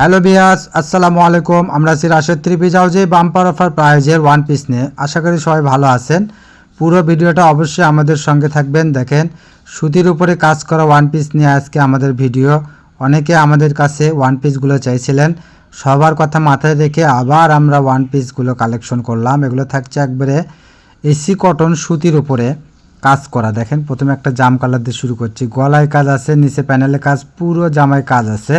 Hello বিয়াস আসসালামু আলাইকুম। আমরা আছি রাশেদ থ্রি পিস হাউজে বাম্পার অফার প্রাইজের ওয়ান পিস নিয়ে। আশা করি সবাই ভালো আছেন। পুরো ভিডিওটা অবশ্যই আমাদের সঙ্গে থাকবেন। দেখেন, সুতির উপরে কাজ করা ওয়ান পিস নিয়ে আজকে আমাদের ভিডিও। অনেকে আমাদের কাছে ওয়ান পিসগুলো চাইছিলেন। সবার কথা মাথায় রেখে আবার আমরা ওয়ান পিসগুলো কালেকশন করলাম। এগুলো থাকছে একবারে এসি কটন সুতির উপরে কাজ করা। দেখেন, প্রথমে একটা জাম কালার দিয়ে শুরু করছি। গলায় কাজ আছে, নিচে প্যানেলে কাজ, পুরো জামায় কাজ আছে।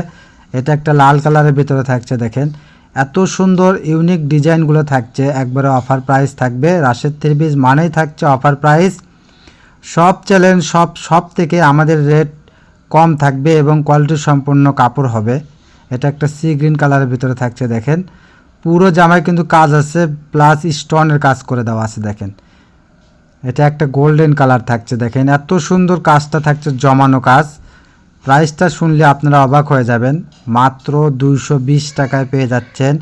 এটা একটা লাল কালারের ভিতরে থাকছে, দেখেন। এত সুন্দর, ইউনিক ডিজাইনগুলো থাকছে। একবারে অফার প্রাইস থাকবে। রাশেদ থ্রি পিস মানেই থাকছে অফার প্রাইস। সব চ্যালেঞ্জ, সব সব থেকে আমাদের রেট কম থাকবে এবং কোয়ালিটি সম্পন্ন কাপড় হবে। এটা একটা সি গ্রিন কালারের ভিতরে থাকছে, দেখেন। পুরো জামায় কিন্তু কাজ আছে, প্লাস স্টোনের কাজ করে দেওয়া আছে, দেখেন। এটা একটা গোল্ডেন কালার থাকছে, দেখেন। এত সুন্দর কাজটা থাকছে, জমানো কাজ। প্রাইসটা শুনলে আপনারা অবাক হয়ে যাবেন। মাত্র দুইশো বিশ টাকায় পেয়ে যাচ্ছেন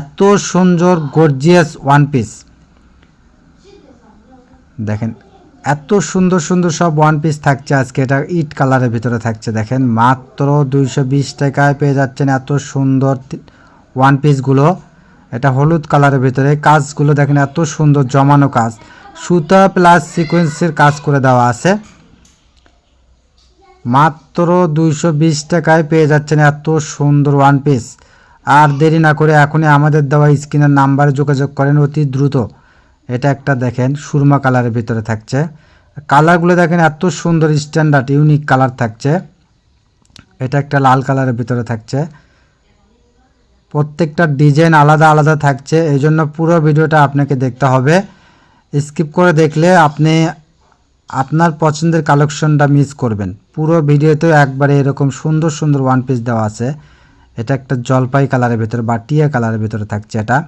এত সুন্দর গর্জিয়াস ওয়ান পিস দেখেন, এত সুন্দর সুন্দর সব ওয়ান পিস থাকছে আজকে। এটা ইট কালারের ভিতরে থাকছে, দেখেন। মাত্র দুইশো বিশ টাকায় পেয়ে যাচ্ছেন এত সুন্দর ওয়ান পিসগুলো এটা হলুদ কালারের ভিতরে। কাজগুলো দেখেন, এত সুন্দর জমানো কাজ। সুতা প্লাস সিকোয়েন্সের কাজ করে দেওয়া আছে। মাত্র দুইশো বিশ টাকায় পেয়ে যাচ্ছেন এত সুন্দর ওয়ান পিস আর দেরি না করে এখনই আমাদের দেওয়া স্ক্রিনের নাম্বারে যোগাযোগ করেন অতি দ্রুত। এটা একটা দেখেন, সুরমা কালারের ভিতরে থাকছে। কালারগুলো দেখেন, এত সুন্দর স্ট্যান্ডার্ড ইউনিক কালার থাকছে। এটা একটা লাল কালারের ভিতরে থাকছে। প্রত্যেকটা ডিজাইন আলাদা আলাদা থাকছে। এই জন্য পুরো ভিডিওটা আপনাকে দেখতে হবে। স্কিপ করে দেখলে আপনি আপনার পছন্দের কালেকশনটা মিস করবেন। পুরো ভিডিওতেও একবারে এরকম সুন্দর সুন্দর ওয়ান পিস দেওয়া আছে। এটা একটা জলপাই কালারের ভিতরে বা টিয়া কালারের ভিতরে থাকছে এটা।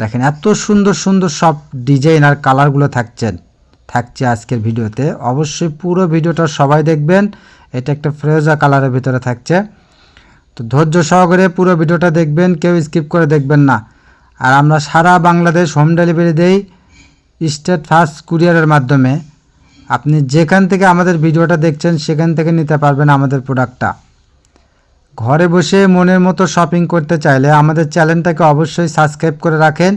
দেখেন, এত সুন্দর সুন্দর সব ডিজাইন আর কালারগুলো থাকছেন থাকছে আজকের ভিডিওতে। অবশ্যই পুরো ভিডিওটা সবাই দেখবেন। এটা একটা ফ্রেজা কালারের ভিতরে থাকছে। তো ধৈর্য সহকারে পুরো ভিডিওটা দেখবেন, কেউ স্কিপ করে দেখবেন না। আর আমরা সারা বাংলাদেশ হোম ডেলিভারি দেই। স্টেট ফার্স্ট কুরিয়ারের মাধ্যমে আপনি যেখান থেকে আমাদের ভিডিওটা দেখছেন, সেখান থেকে নিতে পারবেন আমাদের প্রোডাক্টটা। ঘরে বসে মনের মতো শপিং করতে চাইলে আমাদের চ্যানেলটাকে অবশ্যই সাবস্ক্রাইব করে রাখেন,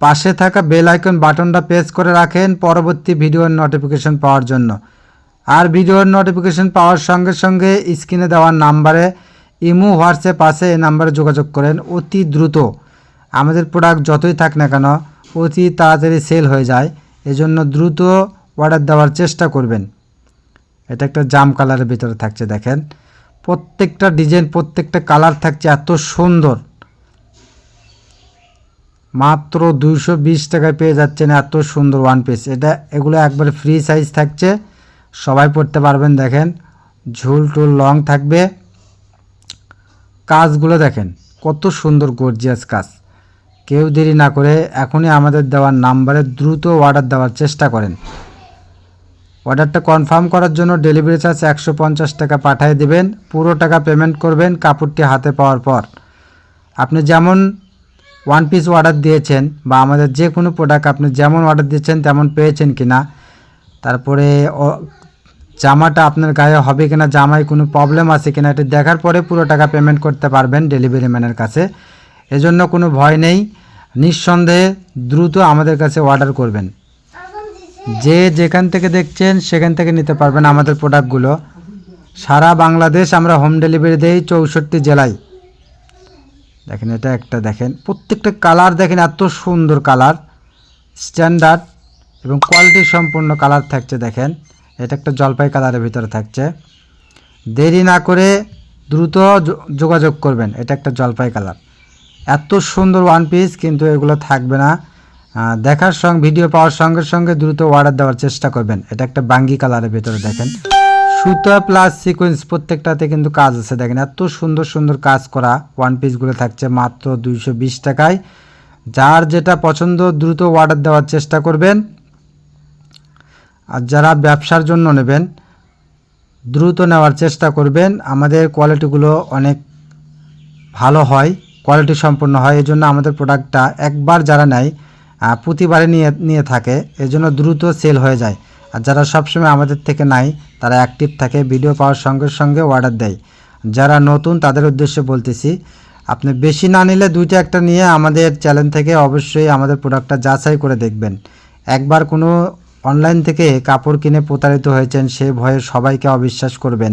পাশে থাকা বেল আইকন বাটনটা প্রেস করে রাখেন পরবর্তী ভিডিওর নোটিফিকেশন পাওয়ার জন্য। আর ভিডিওর নোটিফিকেশন পাওয়ার সঙ্গে সঙ্গে স্ক্রিনে দেওয়ার নাম্বারে ইমো, হোয়াটসঅ্যাপ আছে, এই নাম্বারে যোগাযোগ করেন অতি দ্রুত। আমাদের প্রোডাক্ট যতই থাক না কেন অতি তাড়াতাড়ি সেল হয়ে যায়, এজন্য দ্রুত অর্ডার দেওয়ার চেষ্টা করবেন। এটা একটা জাম কালারের ভিতরে থাকছে, দেখেন। প্রত্যেকটা ডিজাইন প্রত্যেকটা কালার থাকছে এত সুন্দর। মাত্র দুইশো বিশ টাকায় পেয়ে যাচ্ছেন এত সুন্দর ওয়ান পিস এটা, এগুলো একবারে ফ্রি সাইজ থাকছে। সবাই পড়তে পারবেন, দেখেন। ঝুল টুল লং থাকবে। কাজগুলো দেখেন, কত সুন্দর গর্জিয়াস কাজ। কেউ দেরি না করে এখনই আমাদের দেওয়ার নাম্বারে দ্রুত অর্ডার দেওয়ার চেষ্টা করেন। অর্ডারটা কনফার্ম করার জন্য ডেলিভারি চার্জ একশো পঞ্চাশ টাকা পাঠিয়ে দেবেন, পুরো টাকা পেমেন্ট করবেন কাপড়টি হাতে পাওয়ার পর। আপনি যেমন ওয়ান পিস অর্ডার দিয়েছেন বা আমাদের যে কোনো প্রোডাক্ট আপনি যেমন অর্ডার দিয়েছেন তেমন পেয়েছেন কি না তারপরে জামাটা আপনার গায়ে হবে কিনা, জামায় কোনো প্রবলেম আছে কিনা, এটা দেখার পরে পুরো টাকা পেমেন্ট করতে পারবেন ডেলিভারি ম্যানের কাছে। এজন্য কোনো ভয় নেই। নিঃসন্দেহে দ্রুত আমাদের কাছে অর্ডার করবেন। যে যেখান থেকে দেখছেন সেখান থেকে নিতে পারবেন আমাদের প্রোডাক্টগুলো সারা বাংলাদেশ আমরা হোম ডেলিভারি দেই চৌষট্টি জেলায়। দেখেন এটা একটা দেখেন, প্রত্যেকটা কালার দেখেন এত সুন্দর কালার স্ট্যান্ডার্ড এবং কোয়ালিটি সম্পূর্ণ কালার থাকছে দেখেন। এটা একটা জলপাই কালারের ভিতরে থাকছে। দেরি না করে দ্রুত যোগাযোগ করবেন, এটা একটা জলপাই কালার এত সুন্দর ওয়ান পিস কিন্তু এগুলো থাকবে না। দেখার সঙ্গে ভিডিও পাওয়ার সঙ্গে সঙ্গে দ্রুত অর্ডার দেওয়ার চেষ্টা করবেন। এটা একটা বাঙ্গি কালারের ভেতরে দেখেন। সুতা প্লাস সিকোয়েন্স প্রত্যেকটাতে কিন্তু কাজ আছে। দেখেন এত সুন্দর সুন্দর কাজ করা ওয়ান পিসগুলো থাকছে মাত্র দুইশো বিশ টাকায়। যার যেটা পছন্দ, দ্রুত অর্ডার দেওয়ার চেষ্টা করবেন। আর যারা ব্যবসার জন্য নেবেন, দ্রুত নেওয়ার চেষ্টা করবেন। আমাদের কোয়ালিটিগুলো অনেক ভালো হয়। কোয়ালিটি সম্পন্ন হয় এই জন্য আমাদের প্রোডাক্টটা একবার যারা নেয় প্রতিবারে নিয়ে নিয়ে থাকে, এজন্য দ্রুত সেল হয়ে যায়। আর যারা সবসময় আমাদের থেকে নাই তারা অ্যাক্টিভ থাকে ভিডিও পাওয়ার সঙ্গে সঙ্গে অর্ডার দেয়। যারা নতুন, তাদের উদ্দেশ্যে বলতেছি, আপনি বেশি না নিলে দুইটা একটা নিয়ে আমাদের চ্যানেল থেকে অবশ্যই আমাদের প্রোডাক্টটা যাচাই করে দেখবেন। একবার কোনো অনলাইন থেকে কাপড় কিনে প্রতারিত হয়েছেন, সে ভয়ে সবাইকে অবিশ্বাস করবেন।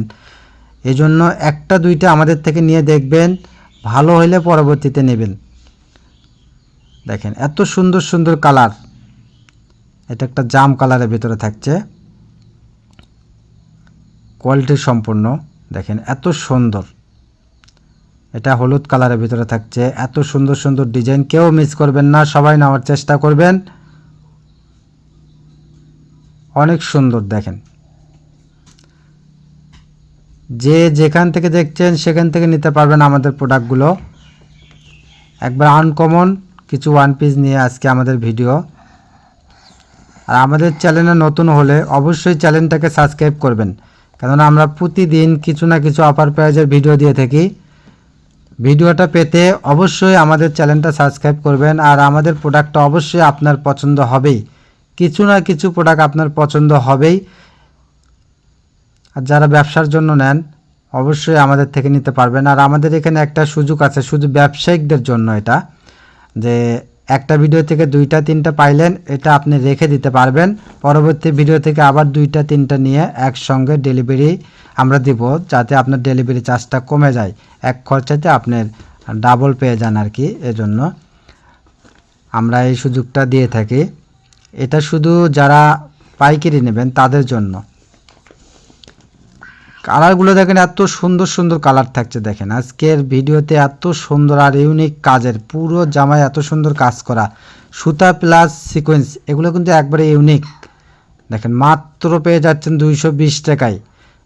এজন্য একটা দুইটা আমাদের থেকে নিয়ে দেখবেন ভালো হলে পরবর্তীতে নেবেন। দেখেন, এত সুন্দর সুন্দর কালার। এটা একটা জাম কালারের ভিতরে থাকছে। কোয়ালিটি সম্পূর্ণ। দেখেন, এত সুন্দর। এটা হলুদ কালারের ভিতরে থাকছে। এত সুন্দর সুন্দর ডিজাইন কেউ মিস করবেন না। সবাই নেওয়ার চেষ্টা করবেন। অনেক সুন্দর, দেখেন। যে যেখান থেকে দেখছেন সেখান থেকে নিতে পারবেন আমাদের প্রোডাক্টগুলো একবার আনকমন কিছু ওয়ান পিস নিয়ে আজকে আমাদের ভিডিও আর আমাদের চ্যানেলে নতুন হলে অবশ্যই চ্যানেলটাকে সাবস্ক্রাইব করবেন। কেননা আমরা প্রতিদিন কিছু না কিছু অফার প্রাইজের ভিডিও দিয়ে থাকি। ভিডিওটা পেতে অবশ্যই আমাদের চ্যানেলটা সাবস্ক্রাইব করবেন আর আমাদের প্রোডাক্টটা অবশ্যই আপনার পছন্দ হবেই। কিছু না কিছু প্রোডাক্ট আপনার পছন্দ হবেই। আর যারা ব্যবসার জন্য নেন, অবশ্যই আমাদের থেকে নিতে পারবেন। আর আমাদের এখানে একটা সুযোগ আছে, শুধু ব্যবসায়িকদের জন্য এটা, যে একটা ভিডিও থেকে দুইটা, তিনটা পাইলেন, এটা আপনি রেখে দিতে পারবেন। পরবর্তী ভিডিও থেকে আবার দুইটা, তিনটা নিয়ে একসঙ্গে ডেলিভারি আমরা দিব, যাতে আপনার ডেলিভারি চার্জটা কমে যায়। এক খরচাতে আপনার ডাবল পেয়ে যান আর কি, এজন্য আমরা এই সুযোগটা দিয়ে থাকি। এটা শুধু যারা পাইকারি নেবেন, তাদের জন্য। কালারগুলো দেখেন, এত সুন্দর সুন্দর কালার থাকছে দেখেন। আজকের ভিডিওতে এত সুন্দর আর ইউনিক কাজের, পুরো জামায় এত সুন্দর কাজ করা। সুতা প্লাস সিকোয়েন্স এগুলো কিন্তু একবারে ইউনিক দেখেন, মাত্র পেয়ে যাচ্ছেন দুইশো বিশ টাকায়।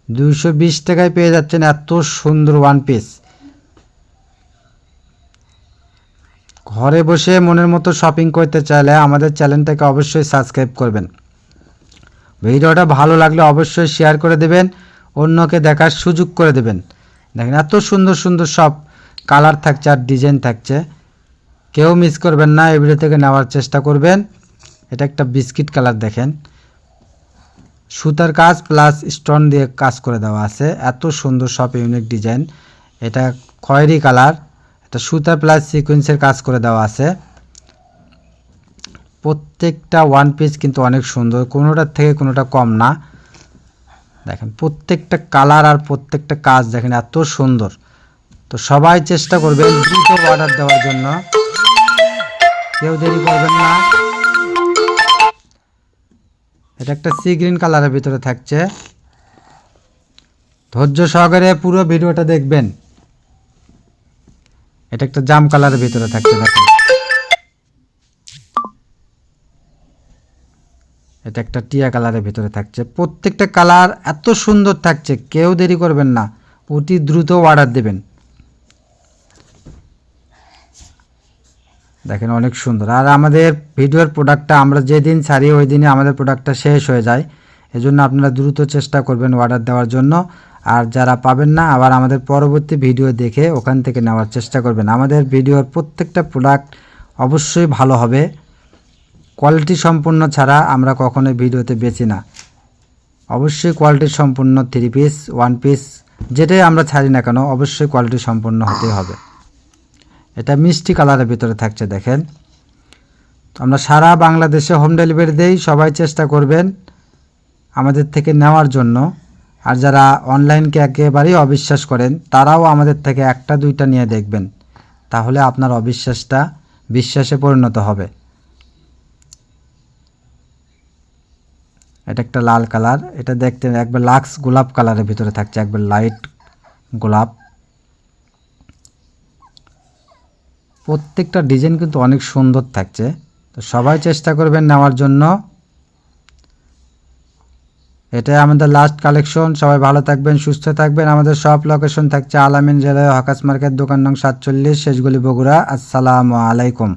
দুইশো বিশ টাকায় পেয়ে যাচ্ছেন এত সুন্দর ওয়ান পিস ঘরে বসে মনের মতো শপিং করতে চাইলে আমাদের চ্যানেলটাকে অবশ্যই সাবস্ক্রাইব করবেন। ভিডিওটা ভালো লাগলে অবশ্যই শেয়ার করে দেবেন। অন্যকে দেখার সুযোগ করে দেবেন। দেখেন, এত সুন্দর সুন্দর সব কালার থাকছে আর ডিজাইন থাকছে। কেউ মিস করবেন না, এই ভিডিও থেকে নেওয়ার চেষ্টা করবেন। এটা একটা বিস্কিট কালার, দেখেন। সুতার কাজ প্লাস স্টোন দিয়ে কাজ করে দেওয়া আছে। এত সুন্দর সব ইউনিক ডিজাইন। এটা খয়েরি কালার। এটা সুতা প্লাস সিকোয়েন্সের কাজ করে দেওয়া আছে। প্রত্যেকটা ওয়ান পিস কিন্তু অনেক সুন্দর। কোনোটার থেকে কোনোটা কম না। দেখেন, প্রত্যেকটা কালার আর প্রত্যেকটা কাজ দেখেন এত সুন্দর। তো সবাই চেষ্টা করবেন দ্রুত অর্ডার দেওয়ার জন্য। কেউ দেরি করবেন না। এটা একটা সি গ্রিন কালারের ভিতরে থাকছে। ধৈর্য সহকারে পুরো ভিডিওটা দেখবেন। এটা একটা জাম কালারের ভিতরে থাকছে, দেখেন। এটা একটা টিয়া কালারের ভিতরে থাকছে। প্রত্যেকটা কালার এত সুন্দর থাকছে, কেউ দেরি করবেন না। অতি দ্রুত অর্ডার দেবেন। দেখেন অনেক সুন্দর। আর আমাদের ভিডিওর প্রোডাক্টটা আমরা যেদিন ছাড়ি, ওই দিনে আমাদের প্রোডাক্টটা শেষ হয়ে যায়। এজন্য আপনারা দ্রুত চেষ্টা করবেন অর্ডার দেওয়ার জন্য। আর যারা পাবেন না, আবার আমাদের পরবর্তী ভিডিও দেখে ওখান থেকে নেওয়ার চেষ্টা করবেন। আমাদের ভিডিওর প্রত্যেকটা প্রোডাক্ট অবশ্যই ভালো হবে। কোয়ালিটি সম্পূর্ণ ছাড়া আমরা কখনোই ভিডিওতে বেচি না। অবশ্যই কোয়ালিটি সম্পূর্ণ থ্রি পিস ওয়ান পিস যেটাই আমরা ছাড়ি না কেন, অবশ্যই কোয়ালিটি সম্পূর্ণ হতে হবে। এটা মিষ্টি কালারের ভিতরে থাকছে, দেখেন। তো আমরা সারা বাংলাদেশে হোম ডেলিভারি দেই, সবাই চেষ্টা করবেন আমাদের থেকে নেওয়ার জন্য। আর যারা অনলাইনকে একেবারেই অবিশ্বাস করেন, তারাও আমাদের থেকে একটা, দুইটা নিয়ে দেখবেন। তাহলে আপনার অবিশ্বাসটা, বিশ্বাসে পরিণত হবে। এটা একটা লাল কালার। এটা দেখতে একবার লাক্স গোলাপ কালারের ভিতরে থাকছে, একবার লাইট গোলাপ। প্রত্যেকটা ডিজাইন কিন্তু অনেক সুন্দর থাকছে। তো সবাই চেষ্টা করবেন নেওয়ার জন্য। এটাই আমাদের লাস্ট কালেকশন সবাই ভালো থাকবেন, সুস্থ থাকবেন। আমাদের সব লোকেশন থাকছে আলামিন জেলায়, হকাস মার্কেট, দোকান নং সাতচল্লিশ, শেষগুলি বগুড়া। আসসালামু আলাইকুম।